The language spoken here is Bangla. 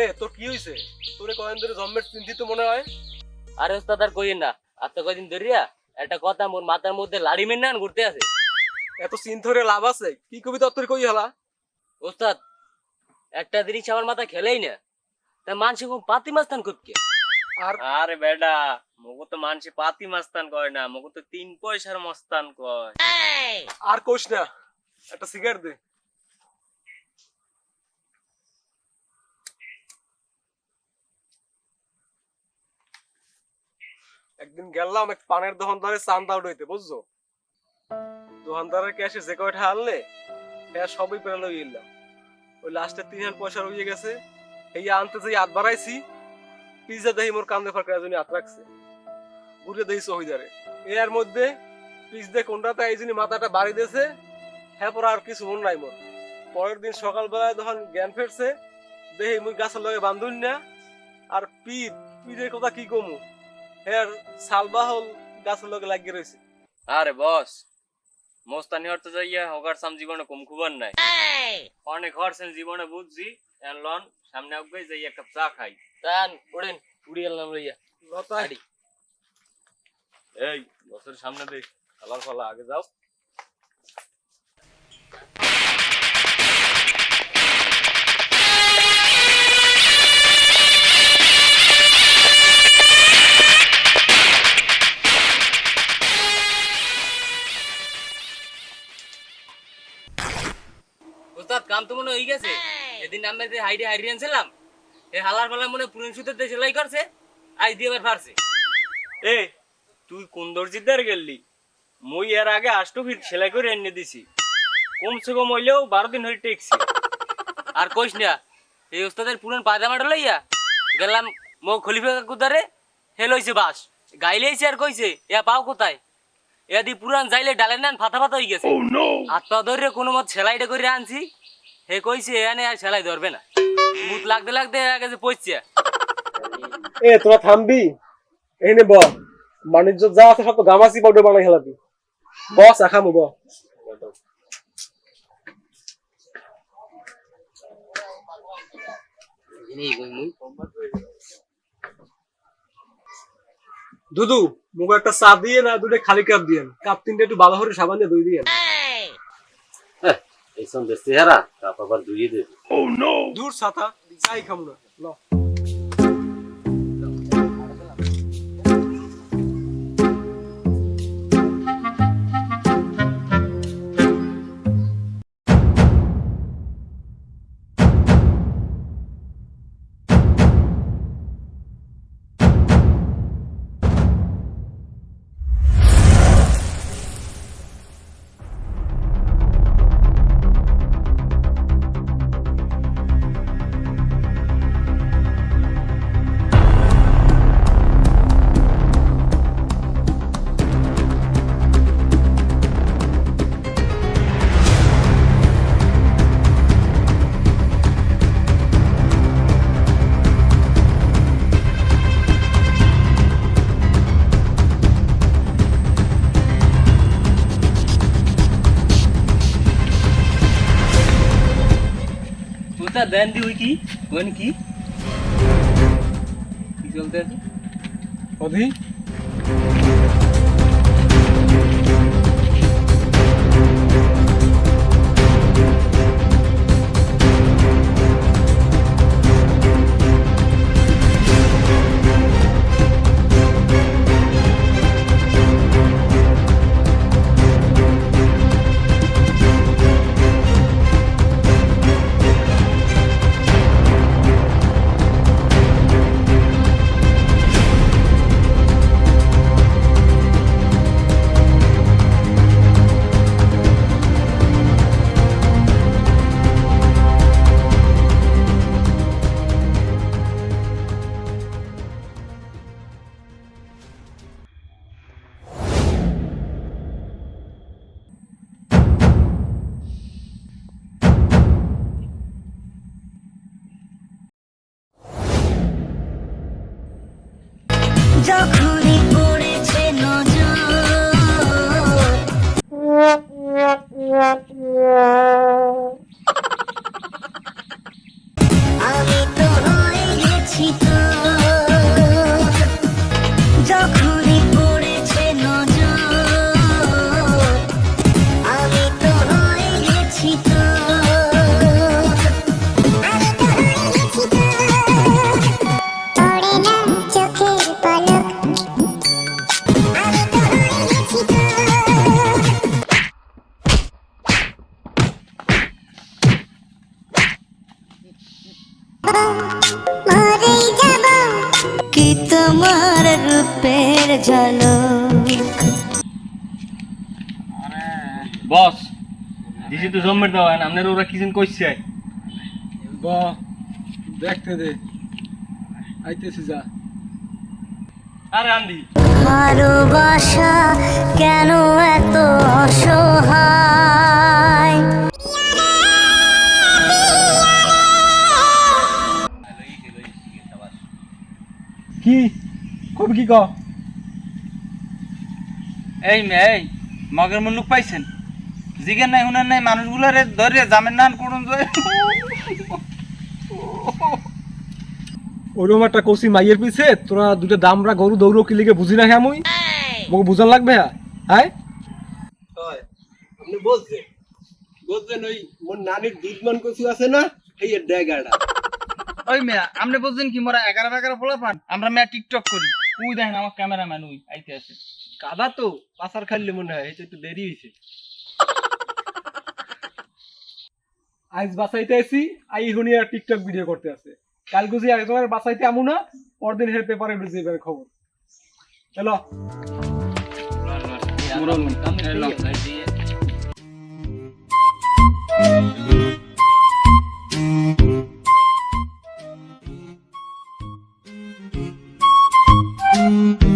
এ তোর কি হইছে? তোরে কয়েন ধরে জম্মের চিন্তিত মনে হয়? আরে ওস্তাদ আর কইেন না। আর তো কয়দিন ধরিয়া একটা কথা মোর মাথার মধ্যে লাড়ি মেন্নান ঘুরতে আছে। এত চিন্তা ধরে লাভ আছে? কি কবি তোর কই হলা? ওস্তাদ একটা জিনিস আমার মাথা খেলেই না। তা মানুষ খুব পাতি মাস্তান করতে আর? আরে বেডা মগু তো মানুষে পাতি মাস্তান কয় না মগু তো তিন পয়সার মস্তান কয়। আর কোষ না একটা সিগারেট দে। একদিন গেলাম, এক পানের দোকানদারের চান্দা উঠাইতে বুঝছ? দোকানদারের ক্যাশে যে কয়টা আনলে হ্যাঁ সবই পেরে লই এলাম। ওই লাস্টে তিন হাজার পয়সা রয়ে গেছে, এই আনতে যে হাত বাড়াইছি, পিজা দেহি মোর কান্দে ফাঁকা জন্য হাত রাখছে। ঘুরে দেহি সহিদারে। এর মধ্যে পিস দিয়ে কোনটাতে এই জন্য মাথাটা বাড়ি দিয়েছে হ্যাঁ পর আর কিছু মন নাই মোর। পরের দিন সকালবেলায় যখন জ্ঞান ফেরছে দেখি মুই গাছের লগে বান্ধুন না, আর পিট পিটের কথা কি কমু? হ্যাঁ সালবাহল গাছ লোক লাগিয়ে রয়েছে। আরে বস মোস্তানি হরতে যাইয়া হকার সাম জীবনে কম খুবার নাই। অনেক হরছেন জীবনে বুঝছি লন সামনে আগে যাই এক কাপ চা খাই। তান উড়েন উড়ি গেলাম লইয়া। লতাড়ি এই বছর সামনে দেখ খালার ফলা আগে যাও। হয়ে গেছে এদিন আমরা যে হাইডে হাইডে আনছিলাম এই হালার ফালা মনে পুরন সুতের দিয়ে সেলাই করছে আজ দিয়ে এবার ফারছে। এ তুই কোন দর্জিদার গেলি মই এর আগে আষ্টু ফিট সেলাই করে এনে দিছি। কমসে কম হইলেও বারো দিন হয়ে টেকছি। আর কইস না এই ওস্তাদের পুরান পায়জামাটা লইয়া গেলাম মো খলিফা কাকুদারে হে লইছে বাস। গাইলেইছে আর কইছে ইয়া পাও কোথায়? এদি পুরান যাইলে ডালে নেন ফাতা ফাতা হয়ে গেছে। হাত পা ধরে কোনো মত সেলাইটা করে আনছি। হে কইছে, এনে আর সেলাই ধরবে না। মুখ লাগতে লাগতে গেছে পচছে এ, তোরা থামবি? এখানে ব যা আছে সব তো গামাসি পাউডার বানাই খেলাবি বস ব দুদু, মুখ একটা চা দিয়ে না, দুটো খালি কাপ দিয়ে কাপ তিনটে একটু ভালো করে সাবান দিয়ে ধুই দিয়ে এই সন্ধ্যে চেহারা তারপর আবার ধুয়ে দেবে। দূর ছাতা চাই খামু না। ল। ওটা দেন দি ওই কি? কোন কি? কি চলতে আছে? অধি? 더 কি তোমার রূপের ঝলক বস দিছি তো জমের দাও আপনার ওরা কি যেন কইছে? ব দেখতে দে। আইতেছি যা। আরে আন্দি ভালোবাসা কি? এই মে এই মগের মুল্লুক পাইছেন? জিগের নাই হুনার নাই মানুষগুলারে ধরে জামেন নান করুন ওরকম একটা কষি মাইয়ের পিছে তোরা দুটো দামরা গরু দৌড়ো কি লিগে বুঝি না হ্যাঁ মুই? মোক বুঝান লাগবে হ্যাঁ? হ্যাঁ? আপনি বলছেন। বলছেন ওই মোর নানির দুধমান কচু আছে না এই ড্যাগাটা। ওই মেয়া আপনি বলছেন কি মোরা এগারো এগারো পোলা পান? আমরা মেয়া টিকটক করি। উই দেখেন আমার ক্যামেরাম্যান উই আইতে আছে। কাদা তো পাসার খাইলে মনে হয় এটা একটু দেরি হয়েছে আজ বাসাইতে আছি আই হুনি আর টিকটক ভিডিও করতে আছে। কাল গুজি একজনের বাসাইতে আমু না পরদিন হের পেপারে ঢুকে যাবে খবর। চলো। Música